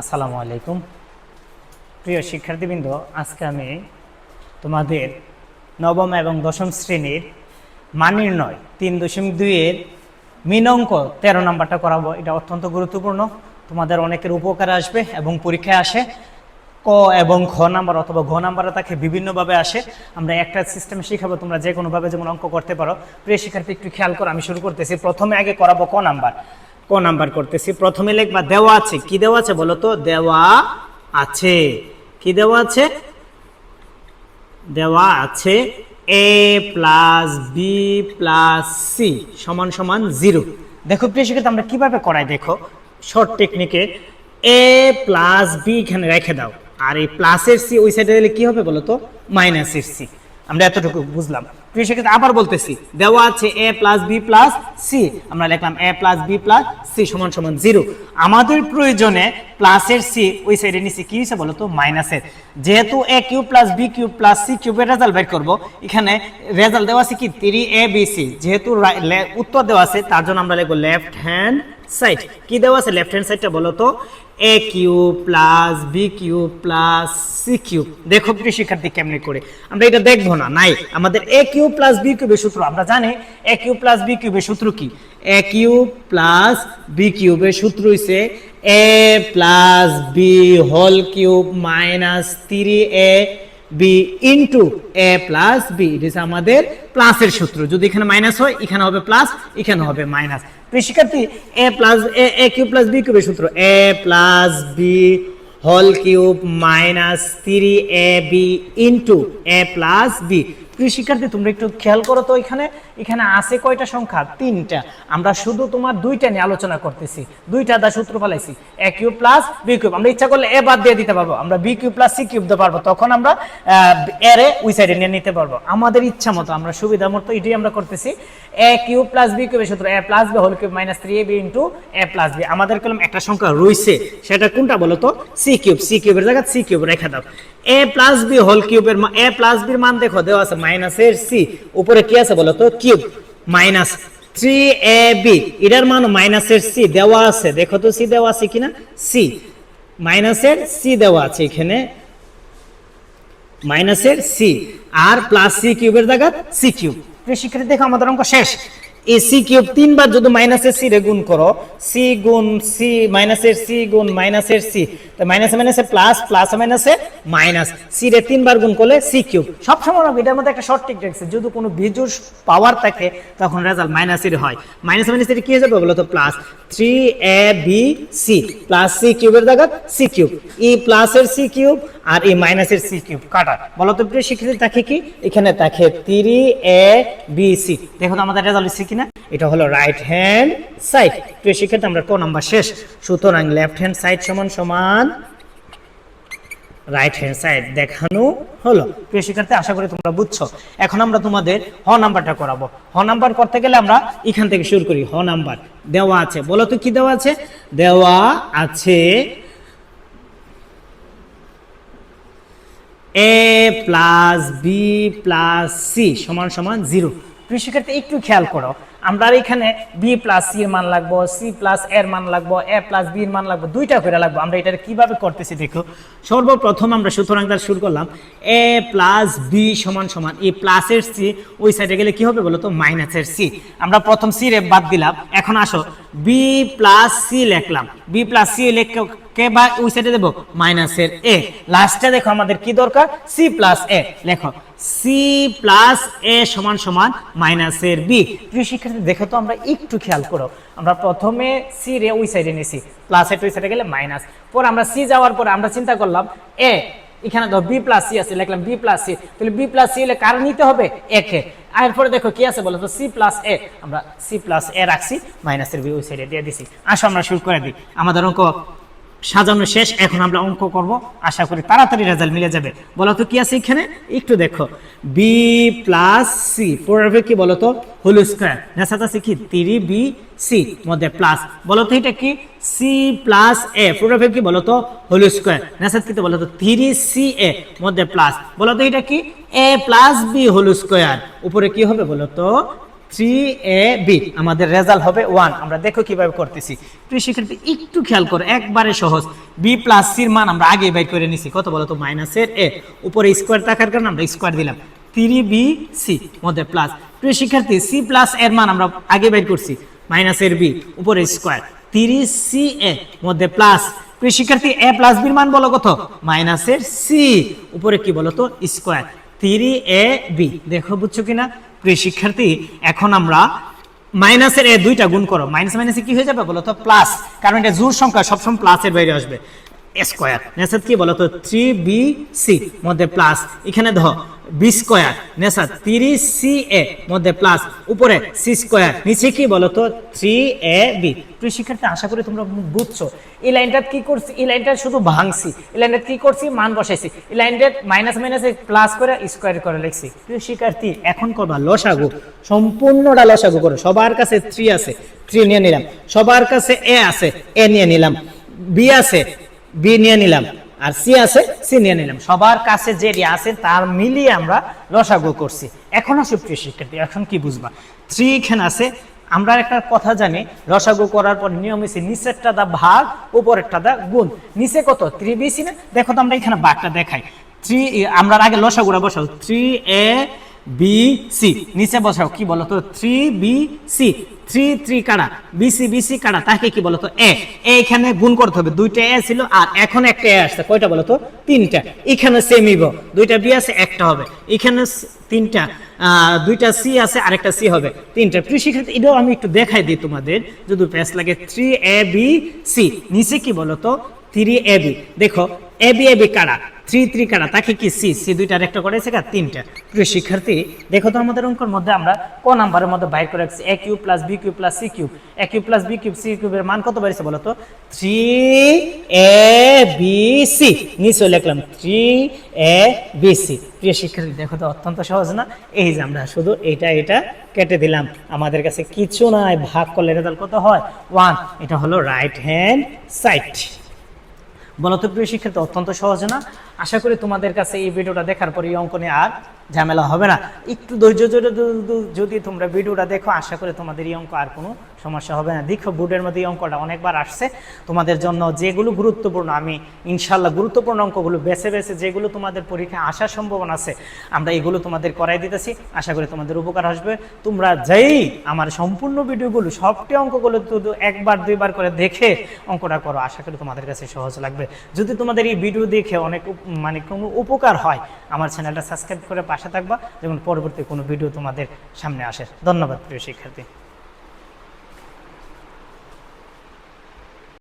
আসসালামু আলাইকুম। প্রিয় শিক্ষার্থীবৃন্দ, আজকে আমি তোমাদের নবম এবং দশম শ্রেণির মান নির্ণয় তিন দশমিক দুইয়ের মিন অঙ্ক তেরো নাম্বারটা করাবো। এটা অত্যন্ত গুরুত্বপূর্ণ। তোমাদের অনেকের উপকারে আসবে এবং পরীক্ষায় আসে। ক এবং খ নাম্বার অথবা ঘ নাম্বারে তাকে বিভিন্নভাবে আসে। আমরা একটা সিস্টেমে শিখাবো, তোমরা যে কোনোভাবে যেমন অঙ্ক করতে পারো। প্রিয় শিক্ষার্থী, একটু খেয়াল করো, আমি শুরু করতেছি। প্রথমে আগে করাবো ক নাম্বার। ক নাম্বার করতেছি। প্রথমে লিখবা, দেওয়া আছে। কি দেওয়া আছে বলো তো? দেওয়া আছে। কি দেওয়া আছে? দেওয়া আছে A plus B plus C সমান সমান জিরো। দেখো প্রিয় শিক্ষার্থী আমরা কীভাবে করাই দেখো। শর্ট টেকনিকে এ প্লাস বি এখানে রেখে দাও। আর এই প্লাসের সি ওই সাইডে দিলে কি হবে বলো তো? মাইনাসের সি আমরা এতটুকু বুঝলাম। প্রিয় শিক্ষার্থী আবার বলতেছি, দেওয়া আছে A plus B plus C আমরা লিখলাম A plus B plus C সমান সমান জিরো। আমাদের প্রয়োজনে প্লাসের সি ওই সাইডে নিচে কি হয়েছে বলো তো? মাইনাসের যেহেতু A cube plus B cube plus C কিউবের রেজাল্ট বের করব, এখানে রেজাল্ট দেওয়া আছে কি? থ্রি এ বি সি যেহেতু উত্তর দেওয়া আছে, তার জন্য আমরা লিখব লেফট হ্যান্ড সাইড। কি দেওয়া আছে? লেফট হ্যান্ড সাইডটা বলো তো। A cube plus B cube plus C cube দেখো প্রিয় শিক্ষার্থী কেমনি করে। আমরা এটা দেখব না। নাই। আমাদের এ কিউব প্লাস বি কিউবের সূত্র। আমরা জানি এ কিউব প্লাস বি কিউবের সূত্র কি? এ কিউব প্লাস বি কিউবের সূত্র হইছে A plus B whole cube minus three A B into A plus B is আমাদের প্লাসের সূত্র। যদি এখানে মাইনাস হয়, এখানে হবে প্লাস এখানে হবে মাইনাস প্রিয় শিক্ষার্থী A plus A A cube plus B কিউবের সূত্র। A plus B whole cube minus three A B into A plus B প্রিয় শিক্ষার্থী, তোমরা একটু খেয়াল করো তো এখানে। এখানে আছে কয়টা সংখ্যা? তিনটা। আমরা শুধু তোমার দুইটা নিয়ে আলোচনা করতেছি। দুইটা দা সূত্র ফেলাইছি। A cube plus B cube আমরা ইচ্ছা করলে এ বাদ দিয়ে দিতে পারব। আমরা B cube plus C cube দিতে পারব। তখন আমরা এর ওই সাইডে নিয়ে নিতে পারব। আমাদের ইচ্ছা মতো, আমরা সুবিধা মতো এটাই আমরা করতেছি। এ কিউব প্লাস বি কিউবের সূত্র A plus B whole cube minus three A B into A plus B আমাদের কলম একটা সংখ্যা রয়েছে সেটা কোনটা বলো তো? সি কিউব সি কিউবের জায়গায় সি কিউব রেখে দাও। এ প্লাস বি হোল কিউবের এ প্লাস বির মান দেখো, দেওয়া আছে মাইনাসের সি উপরে কি আছে বলো তো? Cube minus three A B এটার মান মাইনাসের সি দেওয়া আছে। দেখো তো সি দেওয়া আছে কিনা? সি মাইনাসের সি দেওয়া আছে এখানে। মাইনাসের সি আর প্লাস সি কিউবের জায়গা সি কিউব শিক্ষার্থী, দেখো আমাদের অঙ্ক শেষ। এই সি কিউব তিনবার যদি মাইনাসের সি রে গুণ করো সি গুণ সি মাইনাসের সি গুণ মাইনাসের সি মাইনাসে মাইনাসে প্লাস প্লাস মাইনাসে মাইনাস সি রে তিনবার গুণ করলে সি কিউব। সবসময় এটার মধ্যে একটা শর্ট টিক রাখছে যদি কোনো বিজুর পাওয়ার থাকে, তখন রেজাল্ট মাইনাসের হয়। মাইনাস মাইনাস কি হয়ে যাবে বলো তো? Plus three A B C plus C কিউবের জায়গা সি কিউব। ই প্লাসের সি কিউব আর এই মাইনাসের সি কিউব। কাটা। বলো তো প্রিয় শিক্ষার্থী, তাকে কি? এখানে তাকে থ্রি এ বি সি দেখো তো আমাদের রেজাল্ট হচ্ছে কিনা, এটা হলো রাইট হ্যান্ড সাইড প্রিয় শিক্ষার্থী আমরা ক নাম্বার শেষ। সুতরাং লেফট হ্যান্ড সাইড সমান সমান রাইট হ্যান্ড সাইড দেখানো হলো। প্রিয় শিক্ষার্থী আশা করি তোমরা বুঝছ। এখন আমরা তোমাদের হ নাম্বারটা করাবো। হ নাম্বার করতে গেলে আমরা এখান থেকে শুরু করি। হ নাম্বার, দেওয়া আছে। বলো তো কি দেওয়া আছে? দেওয়া আছে A plus B plus C সমান সমান জিরো শিক্ষার্থী একটু খেয়াল করো। আমরা এখানে বি প্লাস সি এর মান লাগবো সি প্লাস এর মান লাগবো এ প্লাস বি এর মান লাগবো, দুইটা করে লাগবো। আমরা এটা কীভাবে করতেছি দেখো। সর্বপ্রথম আমরা সুতরাং তার শুরু করলাম। এ প্লাস বি সমান সমান এই প্লাসের সি ওই সাইডে গেলে কি হবে বলো তো মাইনাসের সি আমরা প্রথম সি রে বাদ দিলাম। এখন আসো বি প্লাস সি লিখলাম। বি প্লাস সি লিখে কে বা ওই সাইডে দেবো? মাইনাসের এ লাস্টে দেখো আমাদের কি দরকার? সি প্লাস এ লেখো সি প্লাস এ সমান সমান বি প্রিয় শিক্ষার্থী, দেখো তো আমরা একটু খেয়াল করো। আমরা প্রথমে সি রে ওই সাইডে নিছি। প্লাস ওই সাইডে গেলে মাইনাস পর আমরা সি যাওয়ার পরে আমরা চিন্তা করলাম এ এখানে ধর বি প্লাস সি আছে, লিখলাম বি প্লাস সি তাহলে বি প্লাস সি হলে কার নিতে হবে? একে এরপরে দেখো কি আছে বলো তো সি প্লাস এ আমরা সি প্লাস এ রাখছি মাইনাসের বি ওই সাইডে দিয়ে দিছি। আসো আমরা শুরু করে দিই। আমাদের অঙ্ক সাজানো শেষ, এখন আমরা অঙ্ক করব। আশা করি তাড়াতাড়ি রেজাল্ট মিলে যাবে। বলো তো কি আছে এখানে? একটু দেখো। বি প্লাস সি পড়বে কি বলো তো হোল স্কোয়ার নেশাত আছে কি? তিরি বি সি মধ্যে প্লাস বলো তো এটা কি? সি প্লাস এ পড়বে কি বলো তো হোল স্কোয়ার নেশাত কি বলো তো থ্রি সি এ মধ্যে প্লাস বলো তো এটা কি? A plus B whole square উপরে কি হবে বলো তো থ্রি এ বি আমাদের রেজাল্ট হবে ওয়ান আমরা দেখো কীভাবে করতেছি। প্রিয় শিক্ষার্থী, একটু খেয়াল করো, একবারে সহজ। বি প্লাস সির মান আমরা আগে বের করে নিছি। কত বলো তো? মাইনাসের এ উপরে স্কোয়ার থাকার কারণে আমরা স্কোয়ার দিলাম। থ্রি বি সি মধ্যে প্লাস প্রিয় শিক্ষার্থী সি প্লাস এর মান আমরা আগে বের করছি। মাইনাসের বি উপরে স্কোয়ার থ্রি সি এ মধ্যে প্লাস প্রিয় শিক্ষার্থী এ প্লাস বির মান বলো কত? মাইনাসের সি উপরে কি বলো তো? স্কোয়ার থ্রি এ বি দেখো, বুঝছ কিনা? প্রিয় শিক্ষার্থী, এখন আমরা মাইনাসের এ দুইটা গুণ করো। মাইনাস মাইনাসে কি হয়ে যাবে বলো তো? প্লাস। কারণ এটা জোর সংখ্যা, সবসময় প্লাসের বাইরে আসবে। স্কোয়ার নেসাদ কি বলতো? থ্রি বি সি মধ্যে প্লাস এখানে ধর বি স্কোয়ার নেসাদ তিরিশ সি এ মধ্যে প্লাস উপরে সি স্কোয়ার নিচে কি বলতো? থ্রি এ বি প্রিয় শিক্ষার্থী, আশা করি তোমরা বুঝছ। এই লাইনটা কি করছি? এই লাইনটা শুধু ভাঙছি। এই লাইনটা কি করছি? মান বসাইছি। এই লাইনটা মাইনাস মাইনাসে প্লাস করে স্কোয়ার করে লিখছি। প্রিয় শিক্ষার্থী, এখন করবা লসাগু। সম্পূর্ণটা লসাগু করো। সবার কাছে থ্রি আছে। থ্রি নিয়ে নিলাম। সবার কাছে এ আছে। এ নিয়ে নিলাম। বি আছে। বি নিয়ে নিলাম। আর সি আছে, সি নিয়ে নিলাম। সবার কাছে যে আছে, তার মিলিয়ে আমরা লসাগু করছি। এখন আসে প্রিয় শিক্ষার্থী, এখন কি বুঝবা? থ্রি এখানে আছে। আমরা একটা কথা জানি, রসাগু করার পর নিয়ম হচ্ছে নিচেরটা দা ভাগ, উপরেরটা দা গুণ। নিচে কত? থ্রি বিসি না? দেখো তো আমরা এখানে ভাগটা দেখাই। থ্রি আমরা আগে লসাগুড়া বসাও। থ্রি এ বি সি নিচে বসাও, কি বলো তো? Three B C three three কাটা বিসি বিসি কাটা তাকে কি বলতো? এ। এখানে গুণ করতে হবে। দুইটা এ ছিল আর এখন একটা এ আসছে। কয়টা বলতো? তিনটা। এখানে সেমিব দুইটা বি আছে, একটা হবে। এখানে তিনটা। দুইটা সি আছে, আরেকটা সি হবে। তিনটা। প্রিয় শিক্ষার্থী, এটাও আমি একটু দেখাই দিই তোমাদের। যদি প্যাস লাগে থ্রি এ, বি, সি। নিচে কি বলতো? Three A, B. দেখো, এ, বি এ, বি কাটা থ্রি থ্রি কাটা তাকে কি সি? সি দুইটার একটা কার তিনটা। প্রিয় শিক্ষার্থী, দেখো তো আমাদের অঙ্কের মধ্যে আমরা ক নাম্বারের মধ্যে বাইর করে রাখছি A cube plus B cube plus C cube A cube plus B cube C কিউবের মান কত বেড়েছে বলো তো? থ্রি এ বি সি নিচে লিখলাম থ্রি এ বি সি প্রিয় শিক্ষার্থী, দেখো তো অত্যন্ত সহজ না? এই যে আমরা শুধু এটা এটা কেটে দিলাম। আমাদের কাছে কিছু নাই, ভাগ করলে রেজাল্ট কত হয়? ওয়ান এটা হলো রাইট হ্যান্ড সাইড বলো তো প্রিয় শিক্ষার্থী, অত্যন্ত সহজ না? আশা করি তোমাদের কাছে এই ভিডিওটা দেখার পর এই অঙ্ক নিয়ে আর ঝামেলা হবে না। একটু ধৈর্য ধরে যদি তোমরা ভিডিওটা দেখো, আশা করি তোমাদের এই অঙ্ক আর কোনো সমস্যা হবে না। দেখো, বোর্ডের মধ্যে এই অঙ্কটা অনেকবার আসছে। তোমাদের জন্য যেগুলো গুরুত্বপূর্ণ, আমি ইনশাল্লাহ গুরুত্বপূর্ণ অঙ্কগুলো বেছে বেছে যেগুলো তোমাদের পরীক্ষায় আসার সম্ভাবনা আছে, আমরা এগুলো তোমাদের করাই দিতেছি। আশা করি তোমাদের উপকার আসবে। তোমরা যেই আমার সম্পূর্ণ ভিডিওগুলো, সবটি অঙ্কগুলো শুধু একবার, দুইবার করে দেখে অঙ্কটা করো, আশা করি তোমাদের কাছে সহজ লাগবে। যদি তোমাদের এই ভিডিও দেখে অনেক মানে কোনো উপকার হয়, আমার চ্যানেলটা সাবস্ক্রাইব করে পাশে থাকবা। যেমন পরবর্তী কোনো ভিডিও তোমাদের সামনে আসে। ধন্যবাদ প্রিয় শিক্ষার্থী।